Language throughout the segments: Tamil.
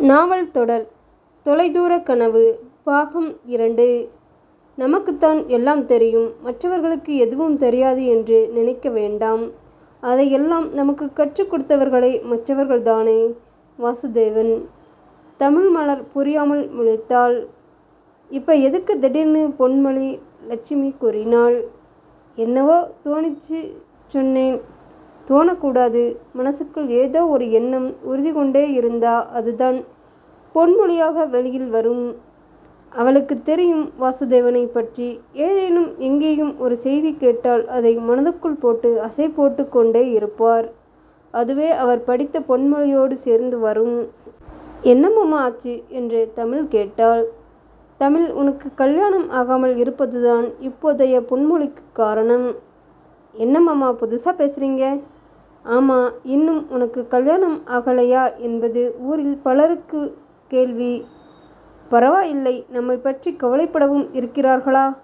நாவல் தொடர். தொலைதூர கனவு பாகம் இரண்டு. நமக்குத்தான் எல்லாம் தெரியும். மற்றவர்களுக்கு எதுவும் தெரியாது என்று நினைக்க வேண்டாம். அதையெல்லாம் நமக்கு கற்றுக் கொடுத்தவர்களே மற்றவர்கள்தானே வாசுதேவன். தமிழ் மலர் புரியாமல் முழித்தாள். இப்போ எதுக்கு திடீர்னு பொன்மொழி லட்சுமி கூறினாள்? என்னவோ தோணிச்சு சொன்னேன். தோணக்கூடாது. மனசுக்குள் ஏதோ ஒரு எண்ணம் உறுதி கொண்டே இருந்தா அதுதான். பொன்மொழியாக வெளியில் வரும். அவளுக்கு தெரியும் வாசுதேவனை பற்றி. ஏதேனும் எங்கேயும் ஒரு செய்தி கேட்டால் அதை மனதுக்குள் போட்டு அசை போட்டு கொண்டே இருப்பார். அதுவே அவர் படித்த பொன்மொழியோடு சேர்ந்து வரும். என்னம்மா ஆச்சு? என்று தமிழ் கேட்டாள். தமிழ் உனக்கு கல்யாணம் ஆகாமல் இருப்பதுதான் இப்போதைய பொன்மொழிக்கு காரணம். என்னம்மாம்மா புதுசாக பேசுகிறீங்க ஆமாம் இன்னும் உனக்கு கல்யாணம் ஆகலையா என்பது ஊரில் பலருக்கு கேள்வி. பரவாயில்லை நம்மை பற்றி கவலைப்படவும் இருக்கிறார்களா?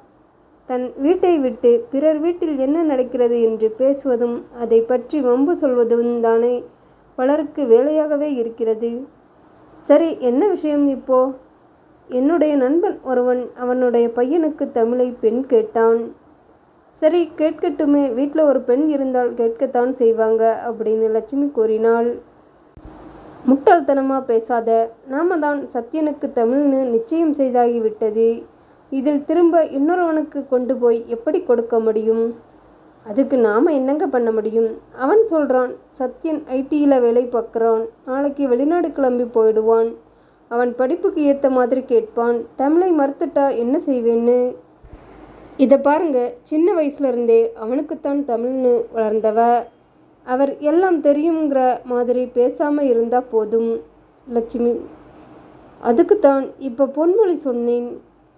தன் வீட்டை விட்டு பிறர் வீட்டில் என்ன நடக்கிறது என்று பேசுவதும் அதை பற்றி வம்பு சொல்வதும் தானே பலருக்கு வேலையாகவே இருக்கிறது. சரி என்ன விஷயம் இப்போ? என்னுடைய நண்பன் ஒருவன் அவனுடைய பையனுக்கு தமிழை பெண் கேட்டான். சரி கேட்கட்டுமே. வீட்டில் ஒரு பெண் இருந்தால் கேட்கத்தான் செய்வாங்க அப்படின்னு லட்சுமி கூறினாள். முட்டாள்தனமாக பேசாத. நாம தான் சத்யனுக்கு தமிழ்னு நிச்சயம் செய்தாகிவிட்டது. இதில் திரும்ப இன்னொருவனுக்கு கொண்டு போய் எப்படி கொடுக்க முடியும்? அதுக்கு நாம் என்னங்க பண்ண முடியும்? அவன் சொல்கிறான் சத்யன் ஐடியில் வேலை பார்க்குறான். நாளைக்கு வெளிநாடு கிளம்பி போயிடுவான். அவன் படிப்புக்கு ஏற்ற மாதிரி கேட்பான். தமிழை மறுத்துட்டா என்ன செய்வேன்னு? இதை பாருங்க சின்ன வயசுலேருந்தே அவனுக்குத்தான் தமிழ்னு வளர்ந்தவ. அவர் எல்லாம் தெரியுங்கிற மாதிரி பேசாமல் இருந்தால் போதும் லட்சுமி. அதுக்குத்தான் இப்போ பொன்மொழி சொன்னேன்.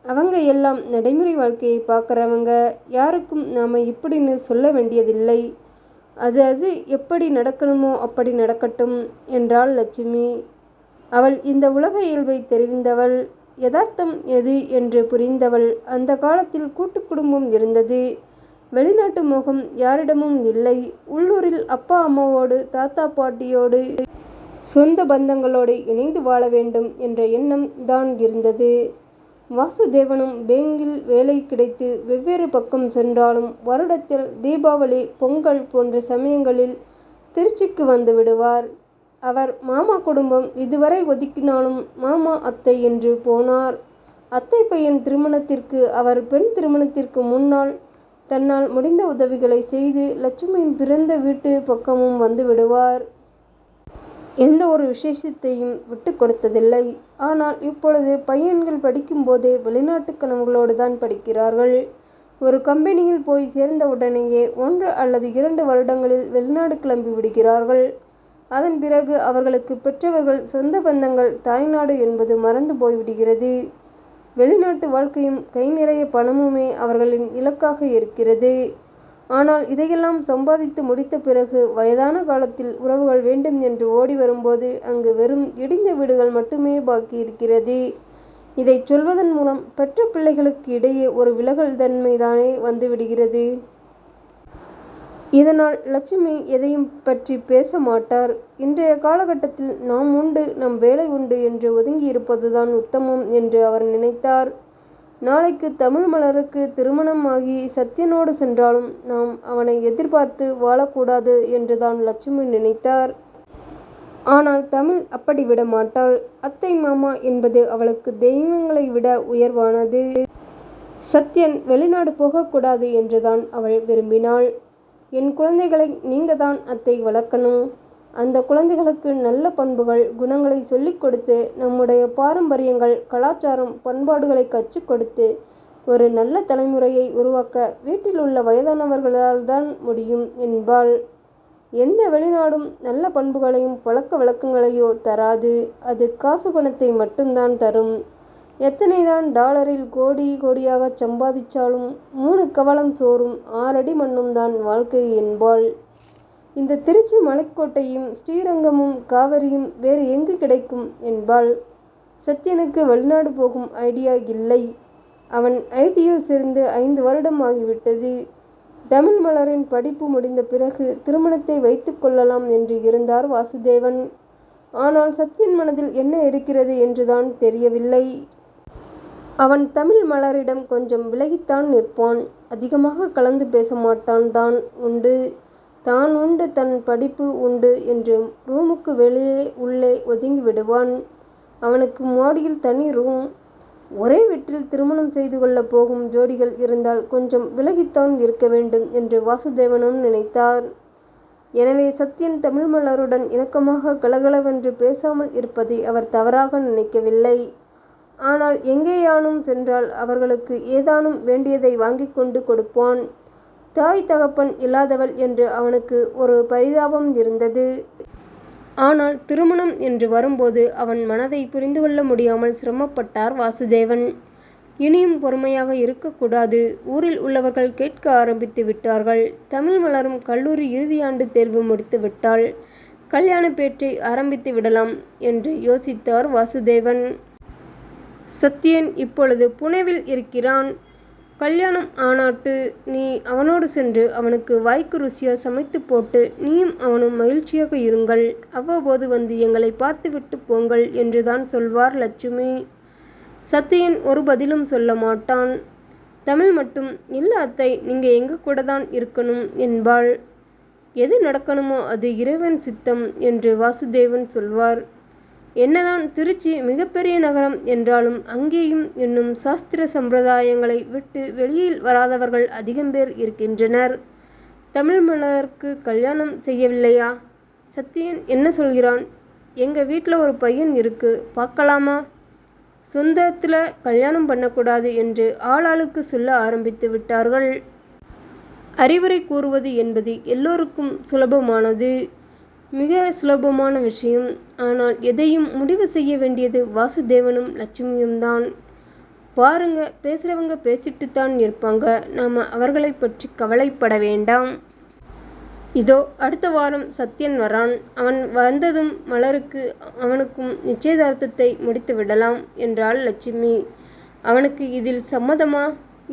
அவங்க எல்லாம் நடைமுறை வாழ்க்கையை பார்க்குறவங்க யாருக்கும் நாம் இப்படின்னு சொல்ல வேண்டியதில்லை. அது அது எப்படி நடக்கணுமோ அப்படி நடக்கட்டும் என்றாள் லட்சுமி. அவள் இந்த உலக இயல்பை தெரிந்தவள். யதார்த்தம் எது என்று புரிந்தவள் அந்த காலத்தில் கூட்டு குடும்பம் இருந்தது. வெளிநாட்டு முகம் யாரிடமும் இல்லை. உள்ளூரில் அப்பா அம்மாவோடு தாத்தா பாட்டியோடு சொந்த பந்தங்களோடு இணைந்து வாழ வேண்டும் என்ற எண்ணம் தான் இருந்தது. வாசுதேவனும் பேங்கில் வேலை கிடைத்து வெவ்வேறு பக்கம் சென்றாலும் வருடத்தில் தீபாவளி பொங்கல் போன்ற சமயங்களில் திருச்சிக்கு வந்து விடுவார். அவர் மாமா குடும்பம் இதுவரை ஒதுக்கினாலும் மாமா அத்தை என்று போனார். அத்தை பையன் திருமணத்திற்கு அவர் பெண் திருமணத்திற்கு முன்னால் தன்னால் முடிந்த உதவிகளை செய்து லட்சுமியின் பிறந்த வீட்டு பக்கமும் வந்து விடுவார். எந்த ஒரு விசேஷத்தையும் விட்டு கொடுத்ததில்லை. ஆனால் இப்பொழுது பையன்கள் படிக்கும்போதே வெளிநாட்டு கனவுகளோடு தான் படிக்கிறார்கள். ஒரு கம்பெனியில் போய் சேர்ந்த உடனேயே ஒன்று அல்லது இரண்டு வருடங்களில் வெளிநாடு கிளம்பி விடுகிறார்கள். அதன் பிறகு அவர்களுக்கு பெற்றவர்கள் சொந்த பந்தங்கள் தாய்நாடு என்பது மறந்து போய்விடுகிறது. வெளிநாட்டு வாழ்க்கையும் கை நிறைய பணமுமே அவர்களின் இலக்காக இருக்கிறது. ஆனால் இதையெல்லாம் சம்பாதித்து முடித்த பிறகு வயதான காலத்தில் உறவுகள் வேண்டும் என்று ஓடி வரும்போது அங்கு வெறும் இடிந்த வீடுகள் மட்டுமே பாக்கி இருக்கிறது. இதை சொல்வதன் மூலம் பெற்ற பிள்ளைகளுக்கு இடையே ஒரு விலகல் தன்மைதானே வந்துவிடுகிறது இதனால் லட்சுமி எதையும் பற்றி பேச மாட்டார். இன்றைய காலகட்டத்தில் நாம் உண்டு நம் வேலை உண்டு என்று ஒதுங்கி இருப்பதுதான் உத்தமம் என்று அவர் நினைத்தார். நாளைக்கு தமிழ் மலருக்கு திருமணம் ஆகி சத்யனோடு சென்றாலும் நாம் அவனை எதிர்பார்த்து வாழக்கூடாது என்றுதான் லட்சுமி நினைத்தார். ஆனால் தமிழ் அப்படி விட மாட்டாள். அத்தை மாமா என்பது அவளுக்கு தெய்வங்களை விட உயர்வானது. சத்யன் வெளிநாடு போகக்கூடாது என்றுதான் அவள் விரும்பினாள். என் குழந்தைகளை நீங்கள் தான் அத்தை வளர்க்கணும். அந்த குழந்தைகளுக்கு நல்ல பண்புகள் குணங்களை சொல்லிக் கொடுத்து நம்முடைய பாரம்பரியங்கள் கலாச்சாரம் பண்பாடுகளை கற்றுக் கொடுத்து ஒரு நல்ல தலைமுறையை உருவாக்க வீட்டில் உள்ள வயதானவர்களால் தான் முடியும் என்பாள். எந்த வெளிநாடும் நல்ல பண்புகளையும் பழக்க வழக்கங்களையோ தராது. அது காசு பணத்தை மட்டும்தான் தரும். எத்தனைதான் டாலரில் கோடி கோடியாக சம்பாதிச்சாலும் மூணு கவலம் சோறும் ஆறடி மண்ணும் தான் வாழ்க்கை என்பாள். இந்த திருச்சி மலைக்கோட்டையும் ஸ்ரீரங்கமும் காவிரியும் வேறு எங்கு கிடைக்கும் என்பாள். சத்யனுக்கு வெளிநாடு போகும் ஐடியா இல்லை. அவன் ஐடியில் சேர்ந்து ஐந்து வருடம் ஆகிவிட்டது. தமிழ் மலரின் படிப்பு முடிந்த பிறகு திருமணத்தை வைத்து கொள்ளலாம் என்று இருந்தார் வாசுதேவன். ஆனால் சத்யன் மனதில் என்ன இருக்கிறது என்றுதான் தெரியவில்லை. அவன் தமிழ் மலரிடம் கொஞ்சம் விலகித்தான் நிற்பான். அதிகமாக கலந்து பேச மாட்டான் தான் உண்டு தான் உண்டு தன் படிப்பு உண்டு என்று ரூமுக்கு வெளியே உள்ளே ஒதுங்கி விடுவான். அவனுக்கு மாடியில் தனி ரூம். ஒரே வீட்டில் திருமணம் செய்து கொள்ளப் போகும் ஜோடிகள் இருந்தால் கொஞ்சம் விலகித்தான் இருக்க வேண்டும் என்று வாசுதேவனும் நினைத்தார். எனவே சத்யன் தமிழ் மலருடன் இணக்கமாக கலகலவென்று பேசாமல் இருப்பதை அவர் தவறாக நினைக்கவில்லை. ஆனால் எங்கேயானும் சென்றால் அவர்களுக்கு ஏதானும் வேண்டியதை வாங்கிக் கொண்டு கொடுப்பான். தாய் தகப்பன் இல்லாதவள் என்று அவனுக்கு ஒரு பரிதாபம் இருந்தது. ஆனால் திருமணம் என்று வரும்போது அவன் மனதை புரிந்து கொள்ள முடியாமல் சிரமப்பட்டார் வாசுதேவன். இனியும் பொறுமையாக இருக்கக்கூடாது. ஊரில் உள்ளவர்கள் கேட்க ஆரம்பித்து விட்டார்கள். தமிழ் மலரும் கல்லூரி இறுதியாண்டு தேர்வு முடித்து விட்டால் கல்யாண பேச்சை ஆரம்பித்து விடலாம் என்று யோசித்தார் வாசுதேவன். சத்யன் இப்பொழுது புனேவில் இருக்கிறான். கல்யாணம் ஆனாட்டு நீ அவனோடு சென்று அவனுக்கு வாய்க்கு ருசியாக சமைத்து போட்டு நீயும் அவனும் மகிழ்ச்சியாக இருங்கள். அவ்வப்போது வந்து எங்களை பார்த்துவிட்டு போங்கள் என்றுதான் சொல்வார் லட்சுமி. சத்யன் ஒரு பதிலும் சொல்ல மாட்டான். தமிழ் மட்டும் இல்லை அத்தை நீங்கள் எங்க கூட தான் இருக்கணும் என்பாள். எது நடக்கணுமோ அது இறைவன் சித்தம் என்று வாசுதேவன் சொல்வார். என்னதான் திருச்சி மிகப்பெரிய நகரம் என்றாலும் அங்கேயும் இன்னும் சாஸ்திர சம்பிரதாயங்களை விட்டு வெளியில் வராதவர்கள் அதிகம் பேர் இருக்கின்றனர். தமிழ் மலருக்கு கல்யாணம் செய்யவில்லையா? சத்தியன் என்ன சொல்கிறான்? எங்கள் வீட்டில் ஒரு பையன் இருக்கு பார்க்கலாமா? சொந்தத்தில் கல்யாணம் பண்ணக்கூடாது என்று ஆளாளுக்கு சொல்ல ஆரம்பித்து விட்டார்கள். அறிவுரை கூறுவது என்பது எல்லோருக்கும் சுலபமானது. மிக சுலபமான விஷயம். ஆனால் எதையும் முடிவு செய்ய வேண்டியது வாசுதேவனும் லட்சுமியும் தான். பாருங்க பேசுகிறவங்க பேசிட்டு தான் இருப்பாங்க. நாம் அவர்களை பற்றி கவலைப்பட வேண்டாம். இதோ அடுத்த வாரம் சத்யன் வரான். அவன் வந்ததும் மலருக்கு அவனுக்கும் நிச்சயதார்த்தத்தை முடித்து விடலாம் என்றாள் லட்சுமி. அவனுக்கு இதில் சம்மதமா?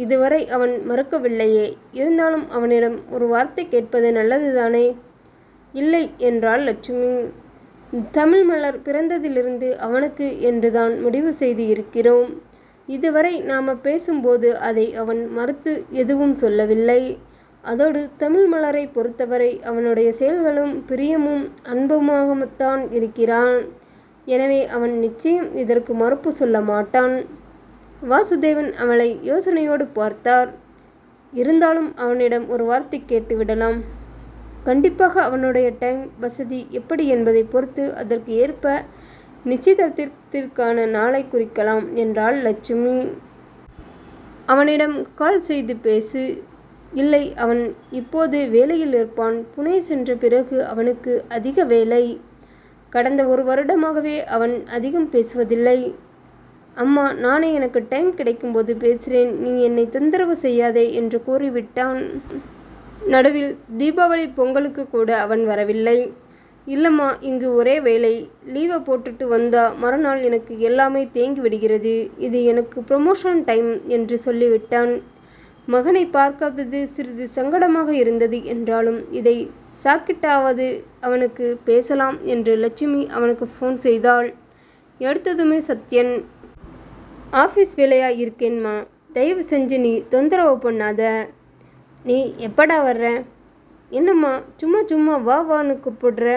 இதுவரை அவன் மறுக்கவில்லையே. இருந்தாலும் அவனிடம் ஒரு வார்த்தை கேட்பது நல்லதுதானே? இல்லை என்றாள் லட்சுமி. தமிழ் மலர் பிறந்ததிலிருந்து அவனுக்கு என்றுதான் முடிவு செய்து இருக்கிறோம். இதுவரை நாம் பேசும்போது அதை அவன் மறுத்து எதுவும் சொல்லவில்லை. அதோடு தமிழ் மலரை பொறுத்தவரை அவனுடைய செயல்களும் பிரியமும் அன்புமாகத்தான் இருக்கிறான். எனவே அவன் நிச்சயம் இதற்கு மறுப்பு சொல்ல மாட்டான். வாசுதேவன் அவளை யோசனையோடு பார்த்தார். இருந்தாலும் அவனிடம் ஒரு வார்த்தை கேட்டுவிடலாம் கண்டிப்பாக அவனுடைய டைம் வசதி எப்படி என்பதை பொறுத்து அதற்கு ஏற்ப நிச்சயதார்த்தத்திற்கான நாளை குறிக்கலாம் என்றாள் லட்சுமி. அவனிடம் கால் செய்து பேசு. இல்லை அவன் இப்போது வேலையில் இருப்பான். புனே சென்ற பிறகு அவனுக்கு அதிக வேலை. கடந்த ஒரு வருடமாகவே அவன் அதிகம் பேசுவதில்லை. அம்மா நானே எனக்கு டைம் கிடைக்கும்போது பேசுகிறேன் நீ என்னை தொந்தரவு செய்யாதே என்று கூறிவிட்டான். நடுவில் தீபாவளி பொங்கலுக்கு கூட அவன் வரவில்லை. இல்லைம்மா இங்கு ஒரே வேலை லீவை போட்டுட்டு வந்தா மறுநாள் எனக்கு எல்லாமே தேங்கி விடுகிறது. இது எனக்கு ப்ரொமோஷன் டைம் என்று சொல்லிவிட்டான். மகனை பார்க்காதது சிறிது சங்கடமாக இருந்தது என்றாலும் இதை சாக்கிட்டாவது அவனுக்கு பேசலாம் என்று லட்சுமி அவனுக்கு ஃபோன் செய்தாள். எடுத்ததுமே சத்யன் ஆஃபீஸ் வேலையாக இருக்கேன்மா. தயவு செஞ்சு நீ தொந்தரவு பண்ணாத. நீ எப்படா வர்ற? என்னம்மா சும்மா சும்மா வா வான்னு கூப்பிடுற?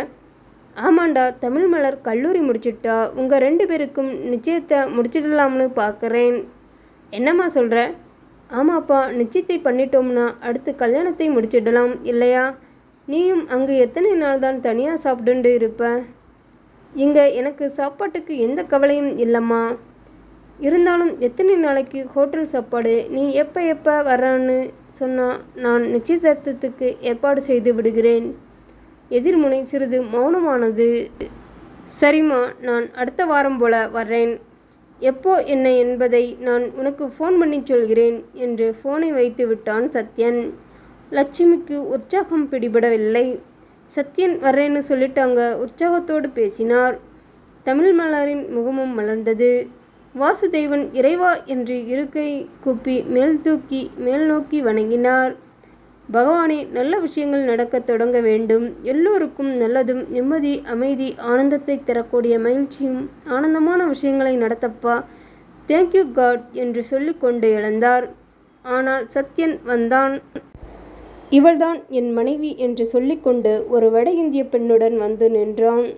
ஆமாண்டா தமிழ் மலர் கல்லூரி முடிச்சிட்டா. உங்கள் ரெண்டு பேருக்கும் நிச்சயத்தை முடிச்சிடலாம்னு பார்க்குறேன் என்னம்மா சொல்கிற ஆமாப்பா நிச்சயத்தை பண்ணிட்டோம்னா அடுத்து கல்யாணத்தை முடிச்சிடலாம் இல்லையா? நீயும் அங்கே எத்தனை நாள் தான் தனியாக சாப்பிட்டுண்டு இருப்ப? இங்கே எனக்கு சாப்பாட்டுக்கு எந்த கவலையும் இல்லைம்மா. இருந்தாலும் எத்தனை நாளைக்கு ஹோட்டல் சாப்பாடு? நீ எப்போ எப்போ வர்றான்னு சொன்னான் நான் நிச்சயதார்த்தத்துக்கு ஏற்பாடு செய்து விடுகிறேன். எதிர்முனை சிறிது மௌனமானது. சரிம்மா நான் அடுத்த வாரம் போல வர்றேன். எப்போ என்ன என்பதை நான் உனக்கு ஃபோன் பண்ணி சொல்கிறேன் என்று ஃபோனை வைத்து விட்டான் சத்யன். லட்சுமிக்கு உற்சாகம் பிடிபடவில்லை. சத்யன் வர்றேன்னு சொல்லிட்டாங்க உற்சாகத்தோடு பேசினார். தமிழ் மலரின் முகமும் மலர்ந்தது. வாசுதேவன் இறைவா என்று இருக்கை கூப்பி மேல் தூக்கி மேல் நோக்கி வணங்கினார். பகவானே நல்ல விஷயங்கள் நடக்கத் தொடங்க வேண்டும். எல்லோருக்கும் நல்லதும் நிம்மதி அமைதி ஆனந்தத்தை தரக்கூடிய மகிழ்ச்சியும் ஆனந்தமான விஷயங்களை நடத்தப்பா தேங்க்யூ காட் என்று சொல்லிக்கொண்டு எழுந்தார். ஆனால் சத்யன் வந்தான். இவள்தான் என் மனைவி என்று சொல்லிக்கொண்டு ஒரு வட இந்திய பெண்ணுடன் வந்து நின்றான்.